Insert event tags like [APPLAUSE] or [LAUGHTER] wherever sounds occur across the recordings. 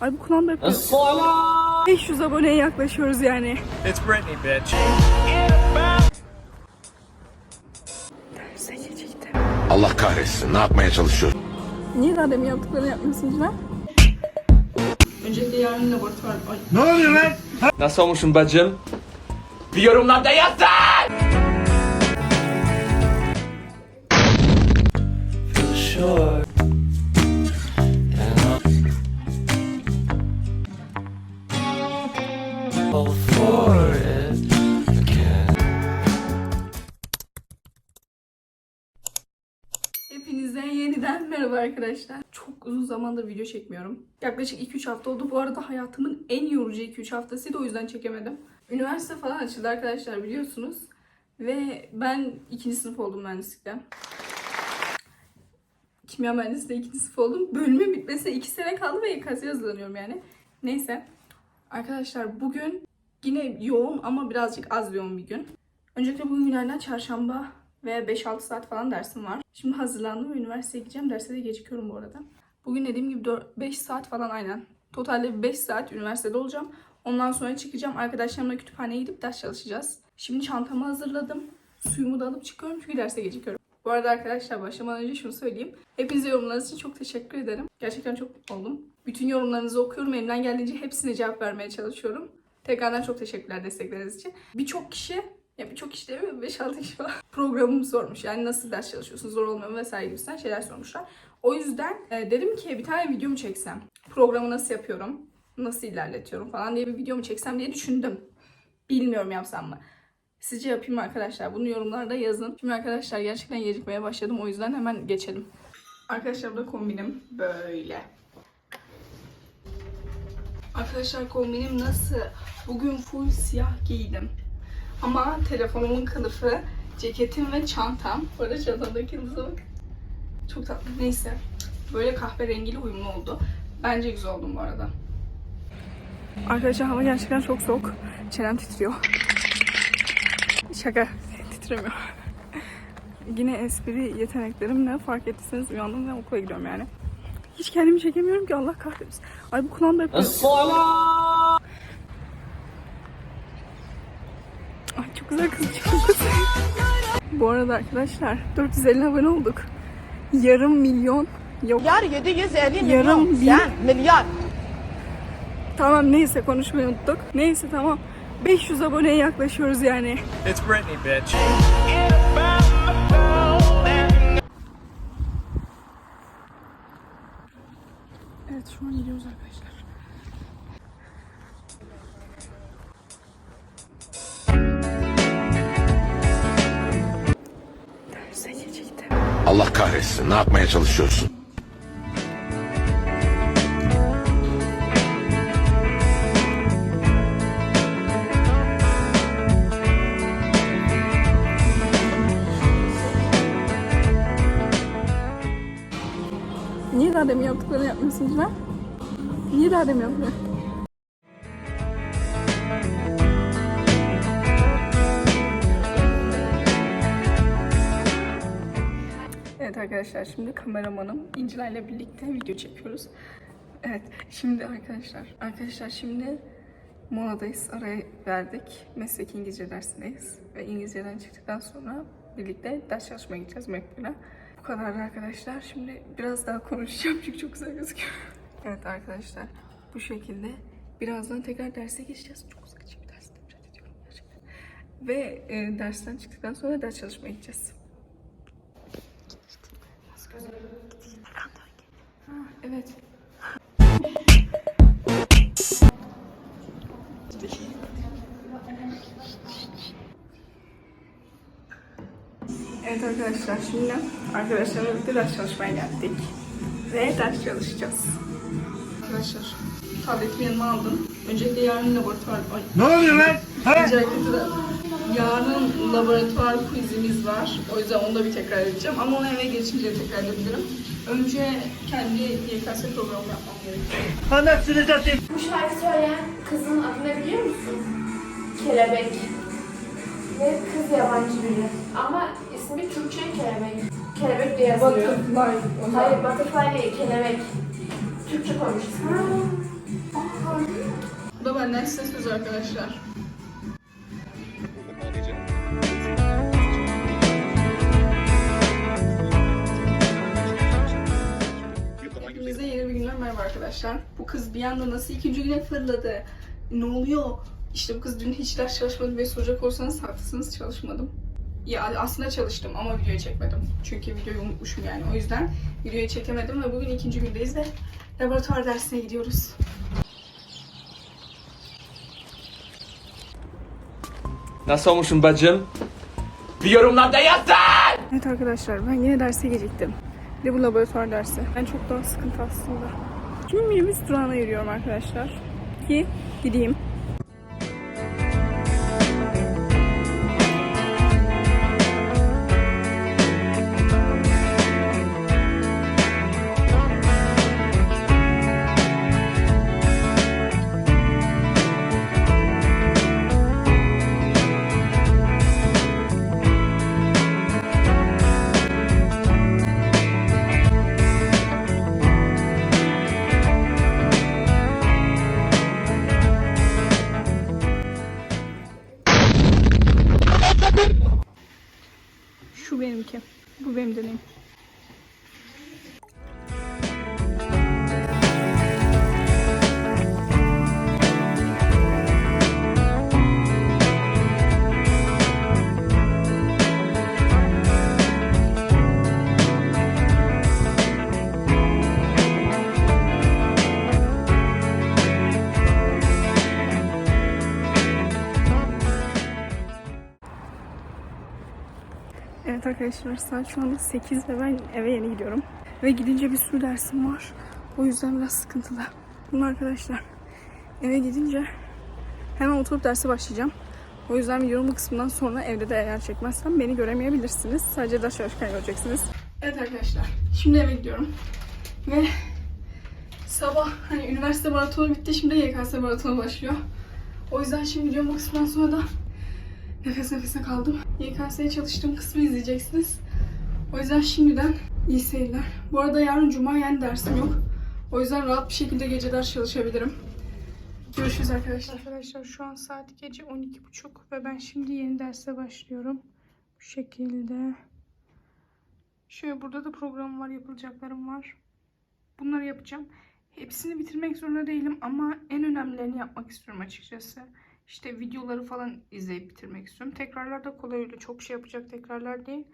Ay bu kulağımda yapıyor. 500 aboneye yaklaşıyoruz yani. It's Britney, bitch. Derse geciktim. Allah kahretsin. Ne yapmaya çalışıyor? Niye daha demin yaptıklarını yapmıyorsunuz lan? Öncelikle yarın laboratuvar... Ay. Nasıl olmuşum bacım? Bir yorumlarda yazın! Sure. Arkadaşlar. Çok uzun zamandır video çekmiyorum. Yaklaşık 2-3 hafta oldu. Bu arada hayatımın en yorucu 2-3 haftasıydı o yüzden çekemedim. Üniversite falan açıldı arkadaşlar biliyorsunuz. Ve ben ikinci sınıf oldum mühendislikten. Kimya mühendisliğinde ikinci sınıf oldum. Bölümün bitmesine 2 sene kaldı ve YKS'ye hazırlanıyorum yani. Neyse. Arkadaşlar bugün yine yoğun ama birazcık az yoğun bir gün. Öncelikle bugün günlerden çarşamba ve 5-6 saat falan dersim var. Şimdi hazırlandım ve üniversiteye gideceğim. Derse de gecikiyorum bu arada. Bugün dediğim gibi 5 saat falan aynen. Totalde 5 saat üniversitede olacağım. Ondan sonra çıkacağım. Arkadaşlarımla kütüphaneye gidip ders çalışacağız. Şimdi çantamı hazırladım. Suyumu da alıp çıkıyorum çünkü derse gecikiyorum. Bu arada arkadaşlar başlamadan önce şunu söyleyeyim. Hepinize yorumlarınız için çok teşekkür ederim. Gerçekten çok mutlu oldum. Bütün yorumlarınızı okuyorum. Elimden geldiğince hepsine cevap vermeye çalışıyorum. Tekrardan çok teşekkürler destekleriniz için. Birçok kişi, ya birçok değil mi? 5-6 kişi falan [LAUGHS] programımı sormuş. Yani nasıl ders çalışıyorsun, zor olmuyor mu vesaire gibisinden şeyler sormuşlar. O yüzden e, dedim ki bir tane video mu çeksem? Programı nasıl yapıyorum? Nasıl ilerletiyorum falan diye bir video mu çeksem diye düşündüm. Bilmiyorum yapsam mı? Sizce yapayım mı arkadaşlar? Bunu yorumlarda yazın. Şimdi arkadaşlar gerçekten gecikmeye başladım. O yüzden hemen geçelim. Arkadaşlar da kombinim böyle. Arkadaşlar kombinim nasıl? Bugün full siyah giydim. Ama telefonumun kılıfı, ceketim ve çantam. Bu arada çantamdaki yıldıza bak. Çok tatlı. Neyse. Böyle kahverengiyle uyumlu oldu. Bence güzel oldum bu arada. Arkadaşlar hava gerçekten çok soğuk. Çenem titriyor. Şaka. Titremiyor. [LAUGHS] Yine espri yeteneklerimle fark ettiyseniz uyandım ve okula gidiyorum yani. Hiç kendimi çekemiyorum ki Allah kahretsin. Ay bu kulağımda yapıyor. Ay çok güzel kız. Bu arada arkadaşlar 450 abone olduk. Yarım milyon yok. Milyar 750 Yarım milyon. bin- Sen milyar. Tamam neyse konuşmayı unuttuk. Neyse tamam. 500 aboneye yaklaşıyoruz yani. It's Britney, bitch. Evet şu an gidiyoruz arkadaşlar. Allah kahretsin. Ne yapmaya çalışıyorsun? Niye daha demin yaptıklarını yapmıyorsunuz lan? Niye daha demin? Arkadaşlar şimdi kameramanım İncila ile birlikte video çekiyoruz. Evet şimdi arkadaşlar arkadaşlar şimdi moladayız araya verdik. Meslek İngilizce dersindeyiz ve İngilizceden çıktıktan sonra birlikte ders çalışmaya gideceğiz Mekbul'e. Bu kadar arkadaşlar. Şimdi biraz daha konuşacağım çünkü çok güzel gözüküyor. Evet arkadaşlar bu şekilde birazdan tekrar derse geçeceğiz. Çok sıkıcı bir ders nefret ediyorum gerçekten. Ve e, dersten çıktıktan sonra ders çalışmaya gideceğiz. Ha, evet. Evet arkadaşlar şimdi arkadaşlarımla birlikte ders çalışmaya geldik. Ve ders çalışacağız. Arkadaşlar tabletimi yanıma aldım. Öncelikle yarın laboratuvar... Ay. Ne oluyor lan? Öncelikle de yarın laboratuvar quizimiz var. O yüzden onu da bir tekrar edeceğim. Ama onu eve geçince tekrar edebilirim. Önce kendi YKS programı yapmam gerekiyor. Anasını satayım. Bu şarkı söyleyen kızın adını biliyor musun? Kelebek. Ve kız yabancı biri. Ama ismi Türkçe kelebek. Kelebek diye yazılıyor. Butterfly. Hayır butterfly değil kelebek. Türkçe koymuş ismini. benden size söz arkadaşlar. Merhaba arkadaşlar. Bu kız bir anda nasıl ikinci güne fırladı? Ne oluyor? İşte bu kız dün hiç ders çalışmadı ve soracak olsanız haklısınız çalışmadım. Ya aslında çalıştım ama videoyu çekmedim. Çünkü videoyu unutmuşum yani. O yüzden videoyu çekemedim ve bugün ikinci gündeyiz ve laboratuvar dersine gidiyoruz. Nasıl olmuşum bacım? Bir yorumlarda yazın! Evet arkadaşlar ben yine derse geciktim. Bir de bu laboratuvar dersi. Ben çok daha sıkıntı aslında. Şimdi minibüs durağına yürüyorum arkadaşlar. Ki gideyim. Benim deneyim. Arkadaşlar saat şu anda 8 ve ben eve yeni gidiyorum. Ve gidince bir sürü dersim var. O yüzden biraz sıkıntılı. Bunu arkadaşlar eve gidince hemen oturup derse başlayacağım. O yüzden videonun bu kısmından sonra evde de eğer çekmezsem beni göremeyebilirsiniz. Sadece ders çalışırken göreceksiniz. Evet arkadaşlar şimdi eve gidiyorum. Ve sabah hani üniversite maratonu bitti şimdi YKS maratonu başlıyor. O yüzden şimdi videonun bu kısmından sonra da Nefes nefese kaldım. YKS'ye çalıştığım kısmı izleyeceksiniz. O yüzden şimdiden iyi seyirler. Bu arada yarın cuma yani dersim yok. O yüzden rahat bir şekilde gece ders çalışabilirim. Görüşürüz arkadaşlar. Arkadaşlar şu an saat gece 12.30 ve ben şimdi yeni derse başlıyorum. Bu şekilde. Şöyle burada da program var, yapılacaklarım var. Bunları yapacağım. Hepsini bitirmek zorunda değilim ama en önemlilerini yapmak istiyorum açıkçası. İşte videoları falan izleyip bitirmek istiyorum. Tekrarlar da kolay öyle çok şey yapacak tekrarlar değil.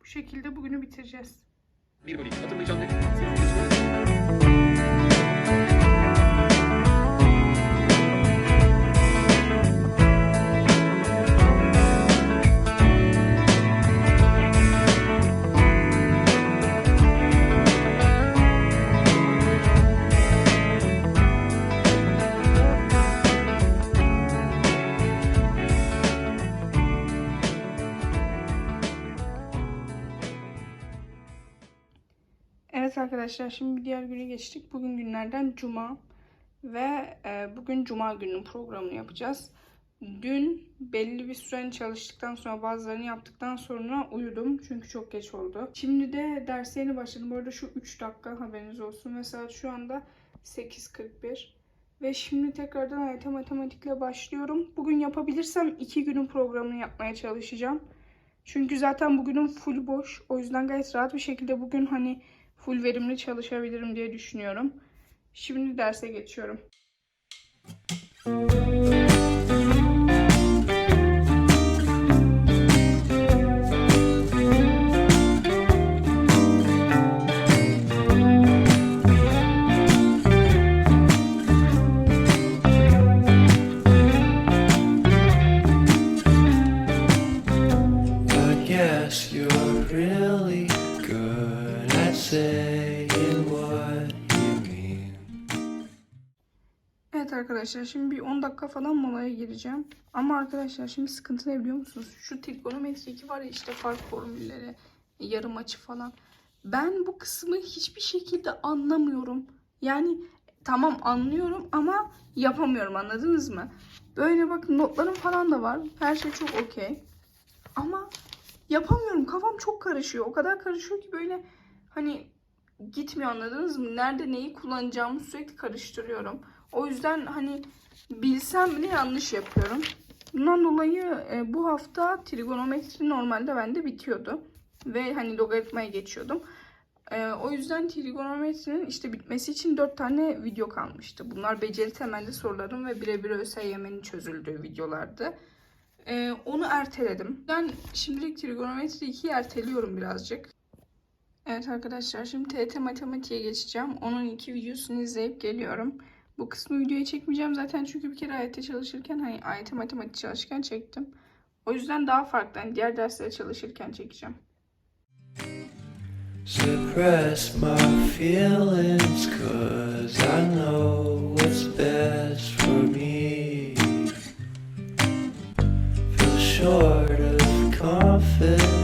Bu şekilde bugünü bitireceğiz. 1 bölü 2 hatırlayacağım Evet arkadaşlar şimdi diğer güne geçtik. Bugün günlerden cuma ve e, bugün cuma gününün programını yapacağız. Dün belli bir süre çalıştıktan sonra bazılarını yaptıktan sonra uyudum çünkü çok geç oldu. Şimdi de derse yeni başladım. Bu arada şu 3 dakika haberiniz olsun. Mesela şu anda 8.41 ve şimdi tekrardan AYT matematikle başlıyorum. Bugün yapabilirsem 2 günün programını yapmaya çalışacağım. Çünkü zaten bugünüm full boş. O yüzden gayet rahat bir şekilde bugün hani full verimli çalışabilirim diye düşünüyorum. Şimdi derse geçiyorum. I Evet arkadaşlar şimdi bir 10 dakika falan molaya gireceğim. Ama arkadaşlar şimdi sıkıntı ne biliyor musunuz? Şu trigonometri 2 var ya işte fark formülleri, yarım açı falan. Ben bu kısmı hiçbir şekilde anlamıyorum. Yani tamam anlıyorum ama yapamıyorum anladınız mı? Böyle bak notlarım falan da var. Her şey çok okey. Ama yapamıyorum. Kafam çok karışıyor. O kadar karışıyor ki böyle hani gitmiyor anladınız mı? Nerede neyi kullanacağımı sürekli karıştırıyorum. O yüzden hani bilsem bile yanlış yapıyorum. Bundan dolayı e, bu hafta trigonometri normalde bende bitiyordu. Ve hani logaritmaya geçiyordum. E, o yüzden trigonometrinin işte bitmesi için 4 tane video kalmıştı. Bunlar beceri temelli sorularım ve birebir ÖSYM'nin çözüldüğü videolardı. E, onu erteledim. Ben şimdilik trigonometri 2'yi erteliyorum birazcık. Evet arkadaşlar şimdi TET matematiğe geçeceğim. Onun iki videosunu izleyip geliyorum. Bu kısmı videoya çekmeyeceğim zaten çünkü bir kere AYT çalışırken hani AYT matematik çalışırken çektim. O yüzden daha farklı hani diğer derslere çalışırken çekeceğim. suppress my feelings cause I know what's best for me. Feel short of confidence,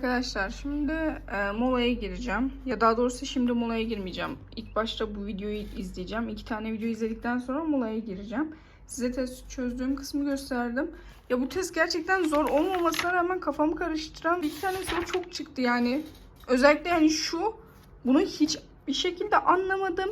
arkadaşlar şimdi e, molaya gireceğim. Ya daha doğrusu şimdi molaya girmeyeceğim. İlk başta bu videoyu izleyeceğim. İki tane video izledikten sonra molaya gireceğim. Size test çözdüğüm kısmı gösterdim. Ya bu test gerçekten zor olmamasına rağmen kafamı karıştıran bir tane soru çok çıktı yani. Özellikle yani şu bunu hiç bir şekilde anlamadım.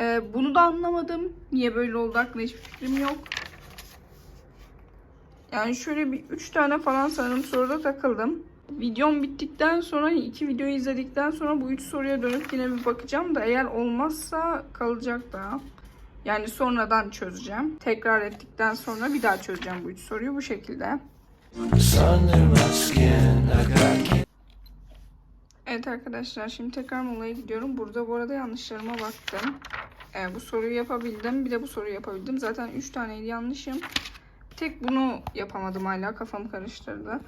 E, bunu da anlamadım. Niye böyle oldu hakkında hiçbir fikrim yok. Yani şöyle bir 3 tane falan sanırım soruda takıldım. Videom bittikten sonra iki videoyu izledikten sonra bu üç soruya dönüp yine bir bakacağım da eğer olmazsa kalacak daha. Yani sonradan çözeceğim. Tekrar ettikten sonra bir daha çözeceğim bu üç soruyu bu şekilde. Evet arkadaşlar şimdi tekrar molaya gidiyorum. Burada bu arada yanlışlarıma baktım. Ee, bu soruyu yapabildim. Bir de bu soruyu yapabildim. Zaten 3 taneydi yanlışım. Bir tek bunu yapamadım hala. Kafamı karıştırdı.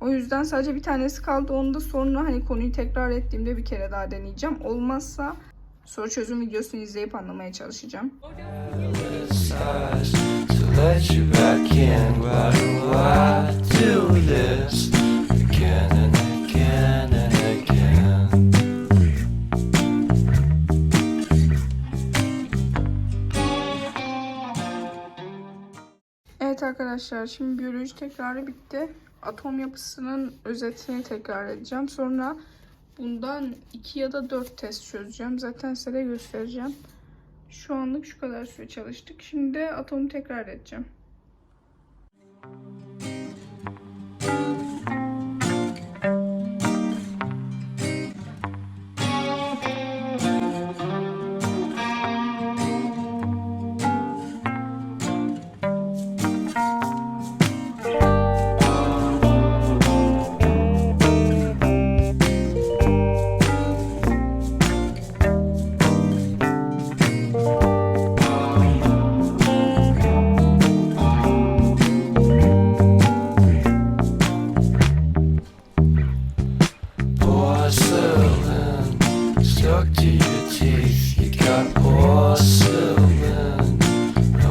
O yüzden sadece bir tanesi kaldı. Onu da sonra hani konuyu tekrar ettiğimde bir kere daha deneyeceğim. Olmazsa soru çözüm videosunu izleyip anlamaya çalışacağım. Evet arkadaşlar şimdi biyoloji tekrarı bitti. Atom yapısının özetini tekrar edeceğim. Sonra bundan 2 ya da 4 test çözeceğim. Zaten size de göstereceğim. Şu anlık şu kadar süre çalıştık. Şimdi atomu tekrar edeceğim. Porcelain stuck to your teeth. You got porcelain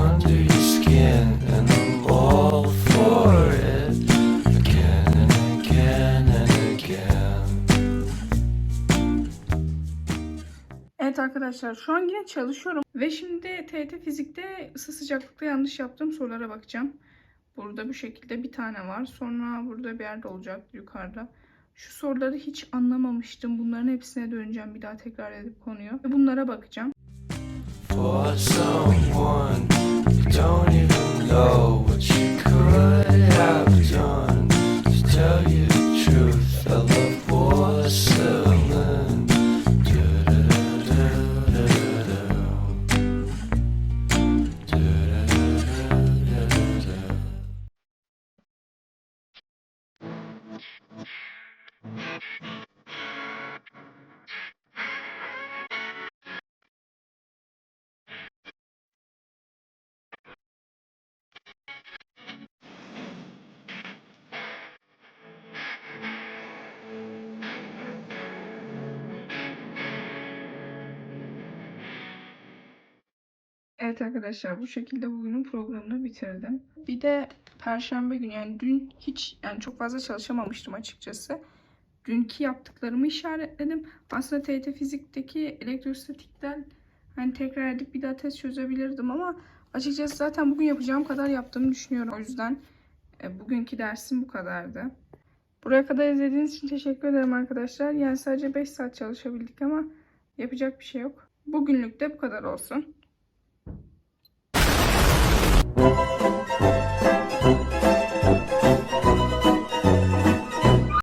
under your skin, and I'm all for it again and again and again. Evet arkadaşlar şu an yine çalışıyorum. Ve şimdi TET fizikte ısı sıcaklıkta yanlış yaptığım sorulara bakacağım. Burada bu şekilde bir tane var. Sonra burada bir yerde olacak yukarıda. Şu soruları hiç anlamamıştım. Bunların hepsine döneceğim bir daha tekrar edip konuyu. Ve bunlara bakacağım. For Evet arkadaşlar bu şekilde bugünün programını bitirdim. Bir de perşembe günü yani dün hiç yani çok fazla çalışamamıştım açıkçası. Dünkü yaptıklarımı işaretledim. Aslında TET fizikteki elektrostatikten hani tekrar edip bir daha test çözebilirdim ama açıkçası zaten bugün yapacağım kadar yaptığımı düşünüyorum. O yüzden e, bugünkü dersim bu kadardı. Buraya kadar izlediğiniz için teşekkür ederim arkadaşlar. Yani sadece 5 saat çalışabildik ama yapacak bir şey yok. Bugünlük de bu kadar olsun. Thank you.